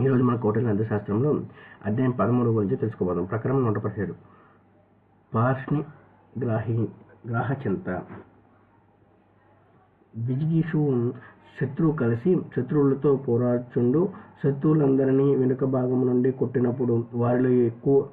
ఈరోజు మన కోటల అర్థశాస్త్రంలో అధ్యాయం పదమూడు గురించి తెలుసుకోబోదాం. ప్రకరణం నూట పదిహేడు. పార్ష్ని గ్రాహి గ్రాహచింత. విజిగీషు శత్రువు కలిసి శత్రువులతో పోరాడుచుండు శత్రువులందరినీ వెనుక భాగం నుండి కొట్టినప్పుడు వారిలో ఎక్కువ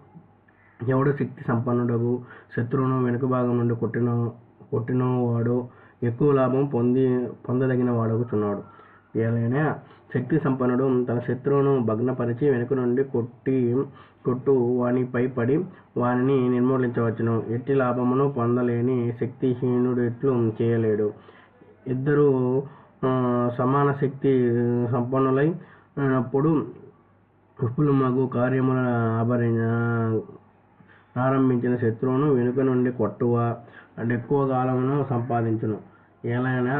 ఎవడు శక్తి సంపన్నుడగు? శత్రువును వెనుక భాగం నుండి కొట్టిన కొట్టినవాడు ఎక్కువ లాభం పొంది పొందదగిన వాడగుచున్నాడు ఏదైనా శక్తి సంపన్నుడు తన శత్రువును భగ్నపరిచి వెనుక నుండి కొట్టి కొట్టు వానిపై పడి వానిని నిర్మూలించవచ్చును. ఎట్టి లాభమును పొందలేని శక్తిహీనుడు ఎట్లు చేయలేడు. ఇద్దరు సమాన శక్తి సంపన్నులై అయినప్పుడు విపులమగు కార్యముల ఆభరణ ఆరంభించిన శత్రువును వెనుక నుండి కొట్టువ అంటే ఎక్కువ కాలమును సంపాదించును. ఏలైనా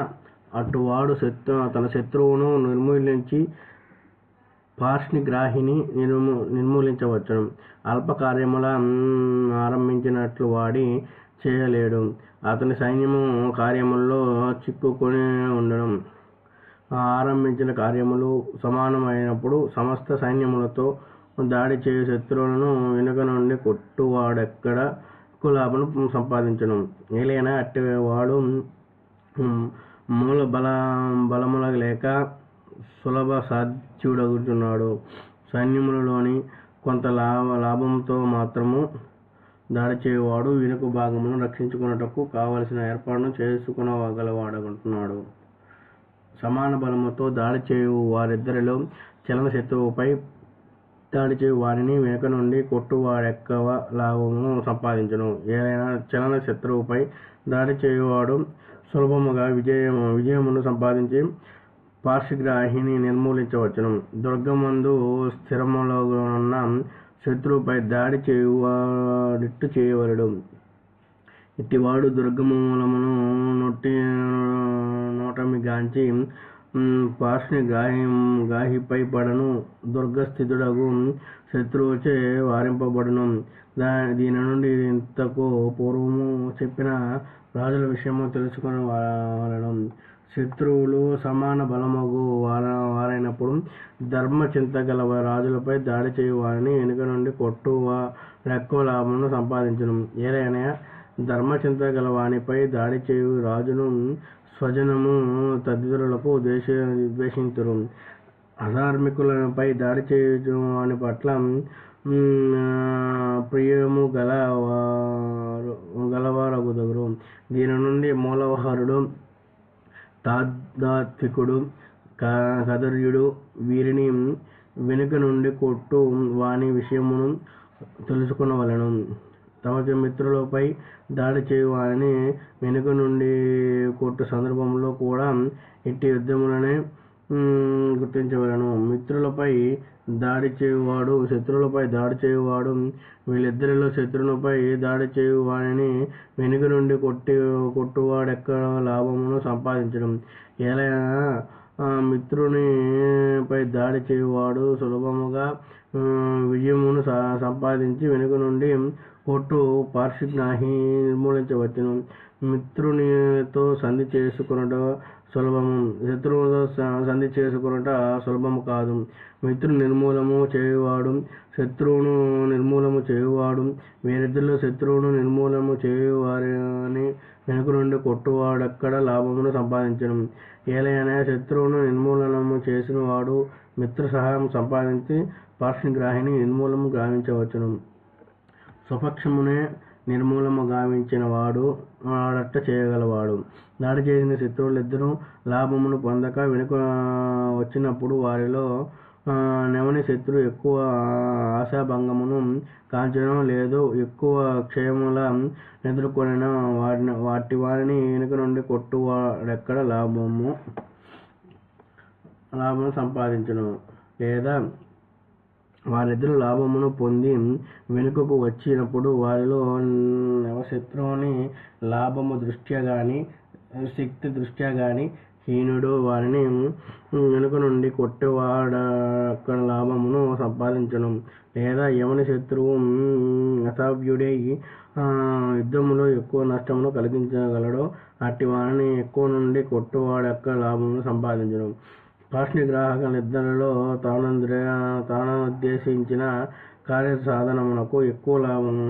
అటువాడు శత్రు తన శత్రువును నిర్మూలించి పార్ష్ని గ్రాహిని నిర్మూ నిర్మూలించవచ్చును. అల్పకార్యముల ఆరంభించినట్లు వాడి చేయలేడు. అతని సైన్యము కార్యముల్లో చిక్కుకొని ఉండడం ఆరంభించిన కార్యములు సమానమైనప్పుడు సమస్త సైన్యములతో దాడి చేయు శత్రువులను వెనుక నుండి కొట్టువాడెక్కడ? ఎక్కువ లాభం సంపాదించను. ఏలైనా అట్టి వాడు మూల బల బలముల లేక సులభ సాధ్యుడగుచున్నాడు. సైన్యములలోని కొంత లాభ లాభంతో మాత్రము దాడి చేయవాడు వెనుక భాగమును రక్షించుకున్నటకు కావలసిన ఏర్పాటును చేసుకునగలవాడనుకుంటున్నాడు సమాన బలముతో దాడి చేయు వారిద్దరిలో చలన శత్రువుపై దాడి చేయు వారిని వెనుక నుండి కొట్టు వాడెక్కవ లాభమును సంపాదించును. ఏదైనా చలన శత్రువుపై దాడి చేయువాడు సులభముగా విజయం విజయమును సంపాదించి పార్శ్వగ్రాహిని నిర్మూలించవచ్చును. దుర్గమందు స్థిరములో ఉన్న శత్రువుపై దాడి చేయువాడిట్టు చేయవలడు. ఇట్టివాడు దుర్గమూలమును నొట్టి నోటమి గాంచి పార్శ్ని గాహి గాహిపై పడను దుర్గస్థితుడగు శత్రువుచే వారింపబడును. దా దీని నుండి ఇంతకు పూర్వము చెప్పిన రాజుల విషయము తెలుసుకుని వాడడం శత్రువులు సమాన బలమగు వార వారైనప్పుడు ధర్మ చింత గల రాజులపై దాడి చేయువారిని వెనుక నుండి కొట్టు ఎక్కువ లాభమును సంపాదించను. ఏదైనా ధర్మచింత గల వానిపై దాడి చేయు రాజును స్వజనము తదితరులకు ద్వేష ద్వేషింతురు అధార్మికులపై దాడి చేయడం వాని పట్ల ప్రియము గల వారు గలవారగుదగురు దీని నుండి మూలవహారుడు తాదాత్వికుడు క- కదర్యుడు వీరిని వెనుక నుండి కొట్టు వాని విషయమును తెలుసుకునవలెను. తమ మిత్రులపై దాడి చేయువారిని వెనుక నుండి కొట్టు సందర్భంలో కూడా ఇట్టి యుద్ధములనే గుర్తించగలను గుర్తించవలను. మిత్రులపై దాడి చేయువాడు శత్రువులపై దాడి చేయువాడు వీళ్ళిద్దరిలో శత్రువులపై దాడి చేయువాడిని వెనుక నుండి కొట్టి కొట్టువాడెక్కడ లాభమును సంపాదించడం? ఎలా మిత్రునిపై దాడి చేయువాడు సులభముగా విజయమును సంపాదించి వెనుక నుండి కొట్టు పార్శ్వనాహి నిర్మూలించవచ్చును. మిత్రునితో సంధి చేసుకున్నట సులభము. శత్రువుతో సంధి చేసుకున్నట సులభము కాదు. మిత్రుని నిర్మూలము చేయువాడు శత్రువును నిర్మూలము చేయువాడు. వీరిద్దరిలో శత్రువును నిర్మూలము చేయువారి వెనుక నుండి కొట్టువాడెక్కడ లాభమును సంపాదించడం ఏలైనా శత్రువును నిర్మూలనము చేసిన వాడు మిత్ర సహాయం సంపాదించి పార్శ్వగ్రాహిని నిర్మూలము గావించవచ్చును. స్వపక్షమునే నిర్మూలము గావించిన వాడు వాడట్ట చేయగలవాడు. దాడి చేసిన శత్రువులిద్దరూ లాభమును పొందక వెనుక వచ్చినప్పుడు వారిలో నెవని శత్రు ఎక్కువ ఆశాభంగమును కాంచడం లేదు ఎక్కువ క్షయముల ఎదుర్కొనిన వాడిని వాటి వారిని వెనుక నుండి కొట్టువాడెక్కడ లాభము? లాభం సంపాదించను. లేదా వారిద్దరు లాభమును పొంది వెనుకకు వచ్చినప్పుడు వారిలో నవశత్రువుని లాభము దృష్ట్యా కానీ శక్తి దృష్ట్యా కానీ హీనుడు వారిని వెనుక నుండి కొట్టేవాడ అక్కడ లాభమును సంపాదించడం లేదా యమని శత్రువు అసభ్యుడై యుద్ధములో ఎక్కువ నష్టమును కలిగించగలడో అట్టి వారిని ఎక్కువ నుండి కొట్టువాడక్క లాభమును సంపాదించను. పాష్నిగ్రాహకులిద్దరిలో తాను తానుద్దేశించిన కార్యసాధనమునకు ఎక్కువ లాభమును